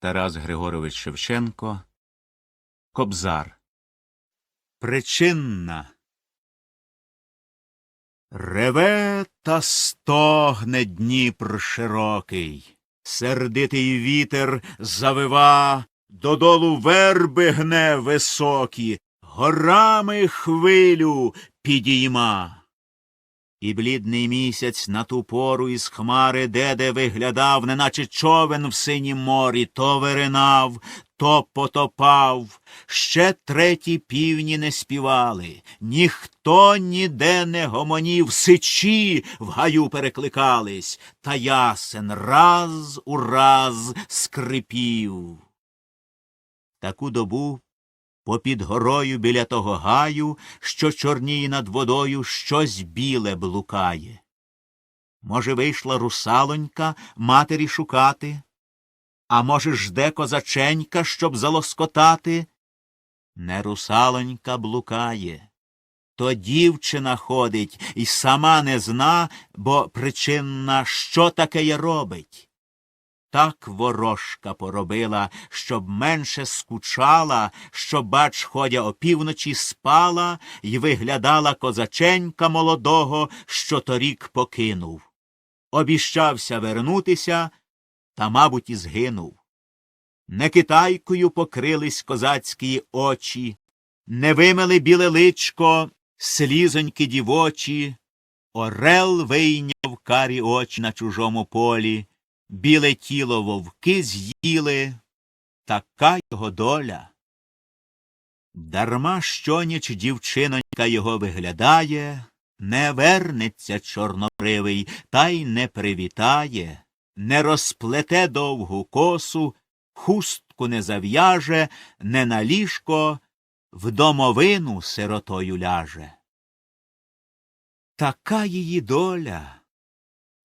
Тарас Григорович Шевченко. Кобзар. Причинна. Реве та стогне Дніпр широкий, сердитий вітер завива, додолу верби гне високі, горами хвилю підійма. І блідний місяць на ту пору із хмари деде виглядав, неначе човен в синім морі, то виринав, то потопав. Ще треті півні не співали, ніхто ніде не гомонів, сичі в гаю перекликались, та ясен раз у раз скрипів. Таку добу Попід горою біля того гаю, що чорніє над водою, щось біле блукає. Може, вийшла русалонька матері шукати, а може, жде козаченька, щоб залоскотати? Не русалонька блукає. То дівчина ходить і сама не зна, бо причинна, що таке є робить. Так ворожка поробила, щоб менше скучала, що, бач, ходя опівночі спала й виглядала козаченька молодого, що торік покинув. Обіщався вернутися, та, мабуть, і згинув. Не китайкою покрились козацькі очі, не вимили біле личко, слізоньки дівочі, орел вийняв карі очі на чужому полі. Біле тіло вовки з'їли, така його доля. Дарма щоніч дівчинонька його виглядає, не вернеться чорнобривий, та й не привітає, не розплете довгу косу, хустку не зав'яже, не на ліжко в домовину сиротою ляже. Така її доля.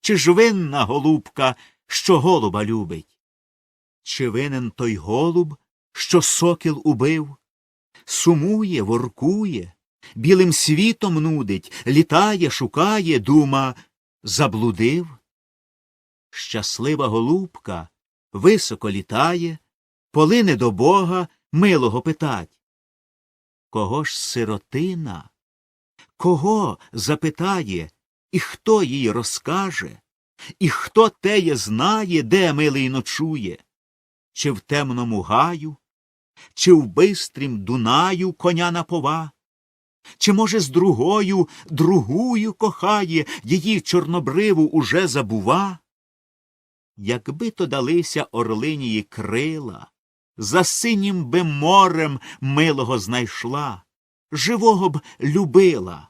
Чи ж винна голубка, що голуба любить? Чи винен той голуб, що сокіл убив? Сумує, воркує, білим світом нудить, літає, шукає, дума, заблудив? Щаслива голубка високо літає, полине до Бога, милого питать. Кого ж сиротина? Кого запитає? І хто їй розкаже, і хто теє знає, де милий ночує, чи в темному гаю, чи в бистрім Дунаю коня напова, чи, може, з другою, другую кохає, її чорнобриву уже забува? Якби то далися орлинії крила, за синім би морем милого знайшла, живого б любила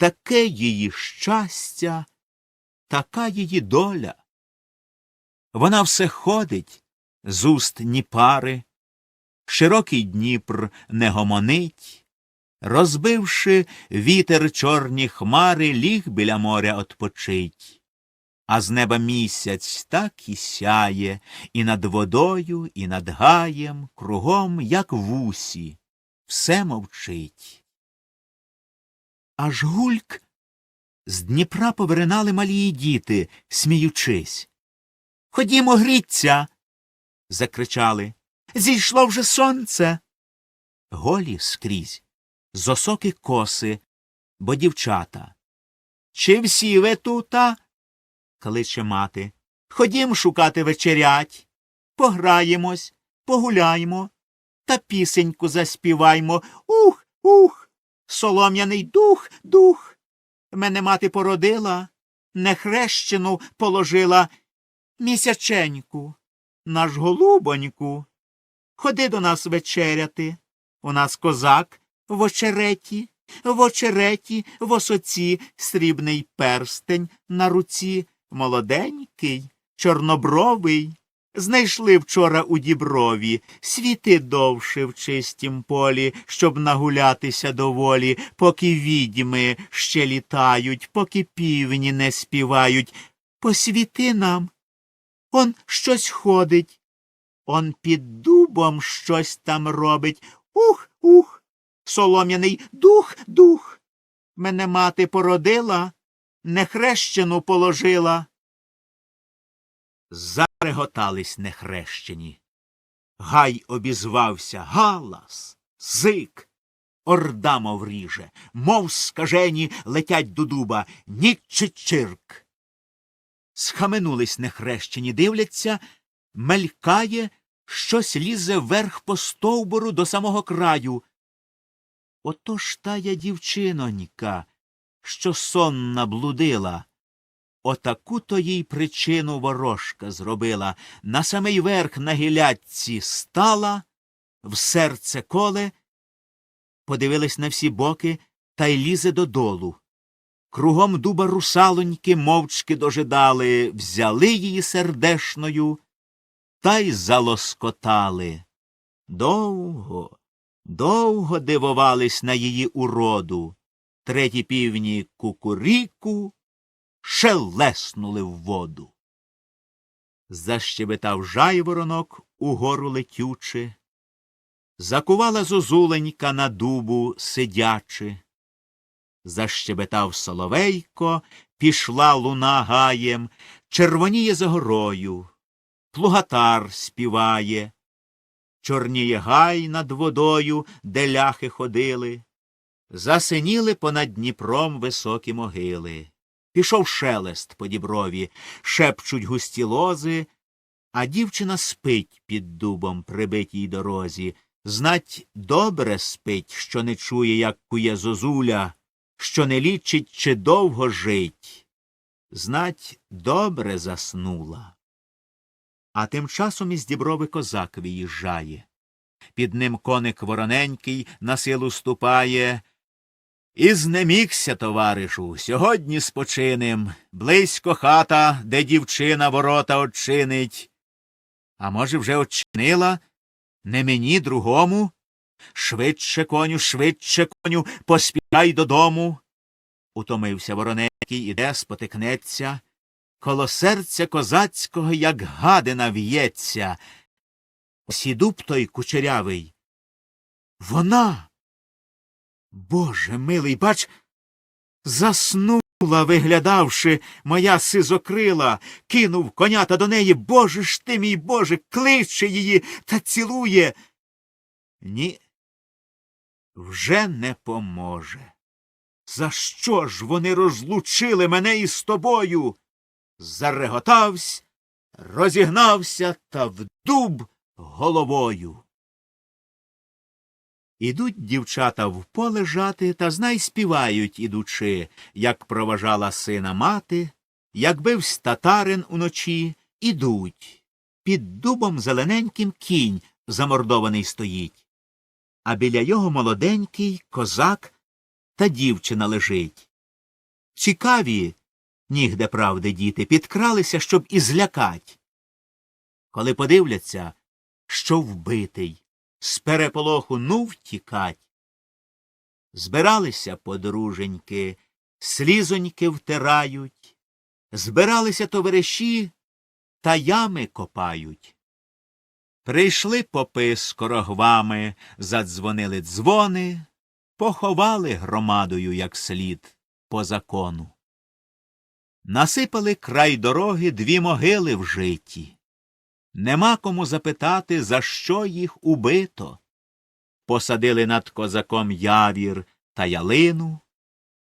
таке її щастя, така її доля. Вона все ходить з уст ні пари, широкий Дніпр не гомонить, розбивши вітер чорні хмари, ліг біля моря отпочить. А з неба місяць так і сяє, і над водою, і над гаєм, кругом, як вусі, все мовчить. Аж гульк з Дніпра поверинали малі діти, сміючись. Ходімо, гріться. закричали. Зійшло вже сонце. Голі скрізь, зосоки коси, бо дівчата. Чи всі ви тута? кличе мати. Ходім шукати вечерять. Пограємось, погуляємо. та пісеньку заспіваймо. Ух, ух, солом'яний дух, дух. Мене мати породила, нехрещену положила. Місяченьку, наш голубоньку, ходи до нас вечеряти. У нас козак в очереті, в очереті, в осоці, срібний перстень на руці, молоденький, чорнобровий. Знайшли вчора у діброві, світи довше в чистім полі, щоб нагулятися доволі, поки відьми ще літають, поки півні не співають. Посвіти нам. Он щось ходить. Он під дубом щось там робить. Ух, ух, солом'яний дух, дух. Мене мати породила, нехрещену положила. Зареготались нехрещені. Гай обізвався галас, зик. Орда мов ріже, мов скажені летять до дуба, ніч чирк. Схаменулись нехрещені, дивляться, мелькає, щось лізе вверх по стовбуру до самого краю. Ото ж тая дівчинонька, що сонна блудила. Отаку то їй причину ворожка зробила, на самий верх на гілятці стала, в серце коле, подивились на всі боки та й лізе додолу. Кругом дуба русалоньки мовчки дожидали, взяли її сердешною та й залоскотали. Довго, довго дивувались на її уроду. Треті півні кукуріку шелеснули в воду. Защебетав жайворонок угору летючи, закувала зозуленька на дубу сидячи. Защебетав соловейко, пішла луна гаєм, червоніє за горою, плугатар співає, чорніє гай над водою, де ляхи ходили, засиніли понад Дніпром високі могили. Пішов шелест по діброві, шепчуть густі лози, а дівчина спить під дубом прибитій дорозі. Знать, добре спить, що не чує, як кує зозуля, що не лічить, чи довго жить. Знать, добре заснула. А тим часом із діброви козак виїжджає. Під ним коник вороненький на силу ступає. І знемігся, товаришу, сьогодні спочинем, близько хата, де дівчина ворота очинить. А може, вже очинила? Не мені другому? Швидше, коню, швидше, коню, поспішай додому. Утомився вороненький, іде, спотикнеться. Коло серця козацького, як гадина в'ється. Ось і дуб той кучерявий. Вона. Боже милий, бач, заснула, виглядавши, моя сизокрила, кинув конята до неї. Боже ж ти, мій Боже, кличе її та цілує. Ні, вже не поможе. За що ж вони розлучили мене із тобою? Зареготавсь, розігнався та в дуб головою. Ідуть дівчата в поле жати, та знай співають, ідучи, як проважала сина мати, як бивсь татарин уночі, ідуть. Під дубом зелененьким кінь замордований стоїть, а біля його молоденький козак та дівчина лежить. Цікаві, нігде правди діти, підкралися, щоб і злякать. Коли подивляться, що вбитий, з переполоху ну втікать. Збиралися подруженьки, слізоньки втирають, збиралися товариші та ями копають. Прийшли попи з корогвами, задзвонили дзвони, поховали громадою як слід по закону. Насипали край дороги дві могили в житті. Нема кому запитати, за що їх убито. Посадили над козаком явір та ялину,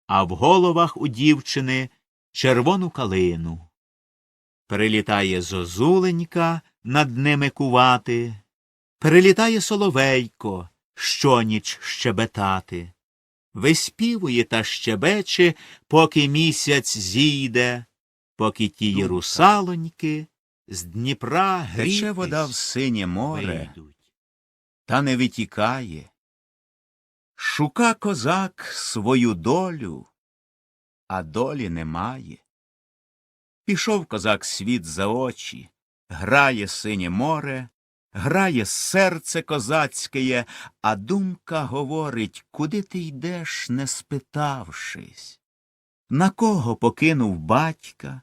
а в головах у дівчини червону калину. Прилітає зозуленька над ними кувати, Прилітає соловейко, щоніч щебетати. Виспівує та щебече, поки місяць зійде, поки тії Думка. русалоньки з Дніпра Тече вода в синє море, вийдуть. та не витікає. Шука козак свою долю, а долі немає. Пішов козак світ за очі, грає синє море, грає серце козацьке, а думка говорить, куди ти йдеш, не спитавшись. На кого покинув батька,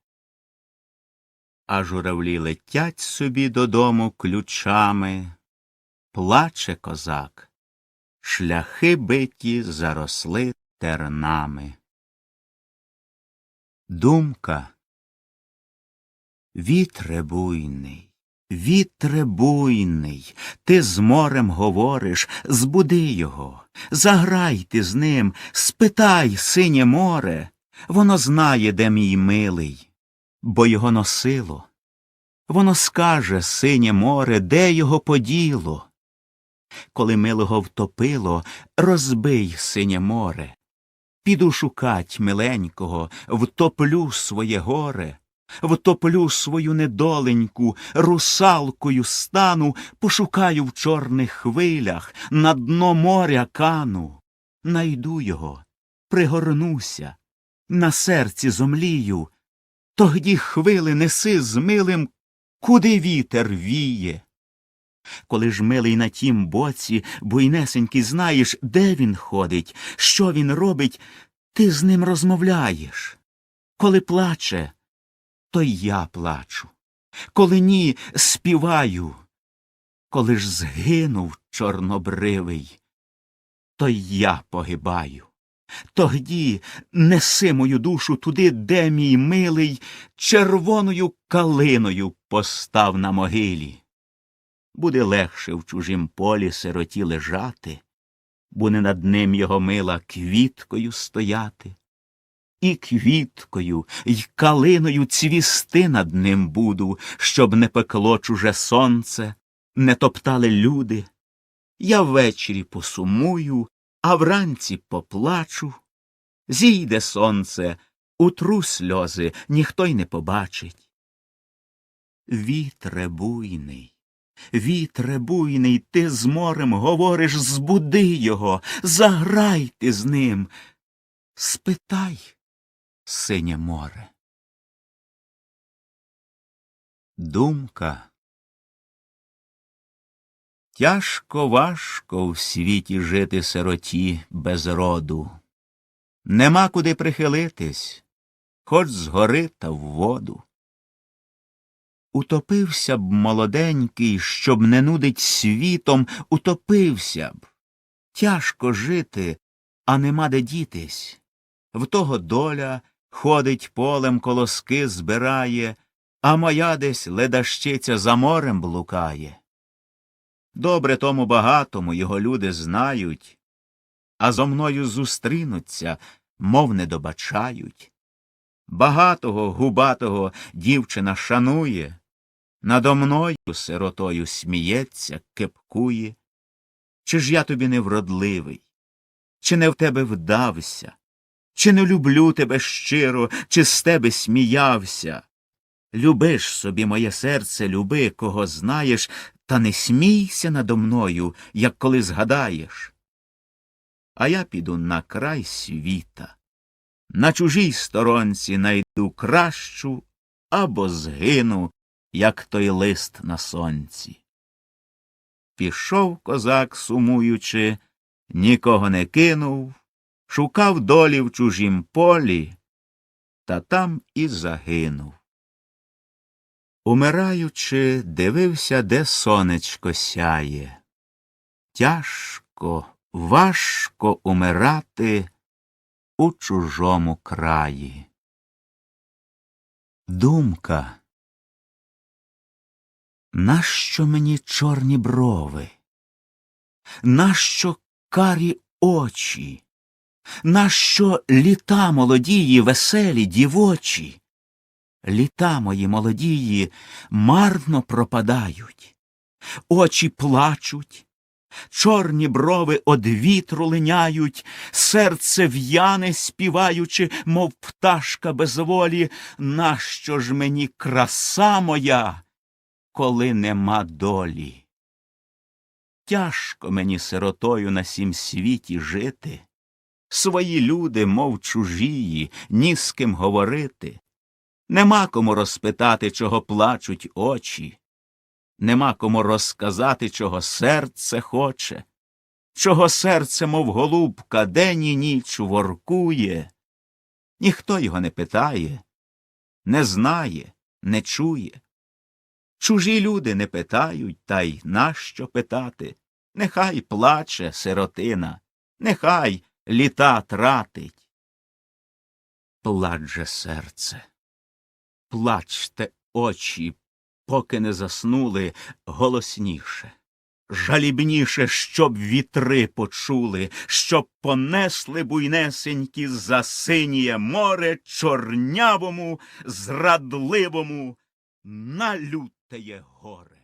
А журавлі летять собі додому ключами, плаче козак, шляхи биті заросли тернами. Думка. Вітре буйний, вітре буйний, ти з морем говориш, збуди його, заграй ти з ним, спитай, синє море, воно знає, де мій милий, бо його носило. Воно скаже, синє море, де його поділо. Коли милого втопило, розбий синє море. Піду шукать миленького, втоплю своє горе, втоплю свою недоленьку, русалкою стану, пошукаю в чорних хвилях, на дно моря кану. Найду його, пригорнуся, на серці зомлію, тогді хвили неси з милим, куди вітер віє. Коли ж милий на тім боці, буйнесенький, знаєш, де він ходить, що він робить, ти з ним розмовляєш. Коли плаче, то й я плачу. Коли ні, співаю. Коли ж згинув чорнобривий, то й я погибаю. Тоді неси мою душу туди, де мій милий червоною калиною постав на могилі. Буде легше в чужім полі сироті лежати, буде над ним його мила квіткою стояти. І квіткою, й калиною цвісти над ним буду, щоб не пекло чуже сонце, не топтали люди. Я ввечері посумую, а вранці поплачу. Зійде сонце, утру сльози, ніхто й не побачить. Вітре буйний, вітре буйний, ти з морем говориш, збуди його, заграй ти з ним. Спитай, синє море. Думка Тяжко важко в світі жити сироті без роду. Нема куди прихилитись, хоч згори та в воду. Утопився б молоденький, щоб не нудить світом, утопився б. Тяжко жити, а нема де дітись. В того доля ходить полем колоски збирає, а моя десь ледащиця за морем блукає. Добре тому багатому його люди знають, а зо мною зустрінуться, мов не добачають. Багатого, губатого дівчина шанує, надо мною сиротою сміється, кепкує. Чи ж я тобі не вродливий, чи не в тебе вдався, чи не люблю тебе щиро, чи з тебе сміявся? Любиш собі моє серце, люби, кого знаєш, та не смійся надо мною, як коли згадаєш. А я піду на край світа, на чужій сторонці найду кращу або згину, як той лист на сонці. Пішов козак, сумуючи, нікого не кинув, шукав долі в чужім полі, та там і загинув. Умираючи, дивився, де сонечко сяє. Тяжко, важко умирати у чужому краї. Думка. Нащо мені чорні брови? Нащо карі очі? Нащо літа молодії, веселі, дівочі? Літа мої молодії марно пропадають, очі плачуть, чорні брови од вітру линяють, серце в'яне співаючи, мов пташка без волі. Нащо ж мені краса моя, коли нема долі? Тяжко мені сиротою на сім світі жити. Свої люди, мов чужії, ні з ким говорити. Нема кому розпитати, чого плачуть очі. Нема кому розказати, чого серце хоче, чого серце, мов голубка, день і ніч воркує. Ніхто його не питає, не знає, не чує. Чужі люди не питають, та й нащо питати? Нехай плаче сиротина, нехай літа тратить. Плач же серце, плачте очі, поки не заснули голосніше, жалібніше, щоб вітри почули, щоб понесли буйнесенькі за синє море чорнявому, зрадливому, на лютеє горе.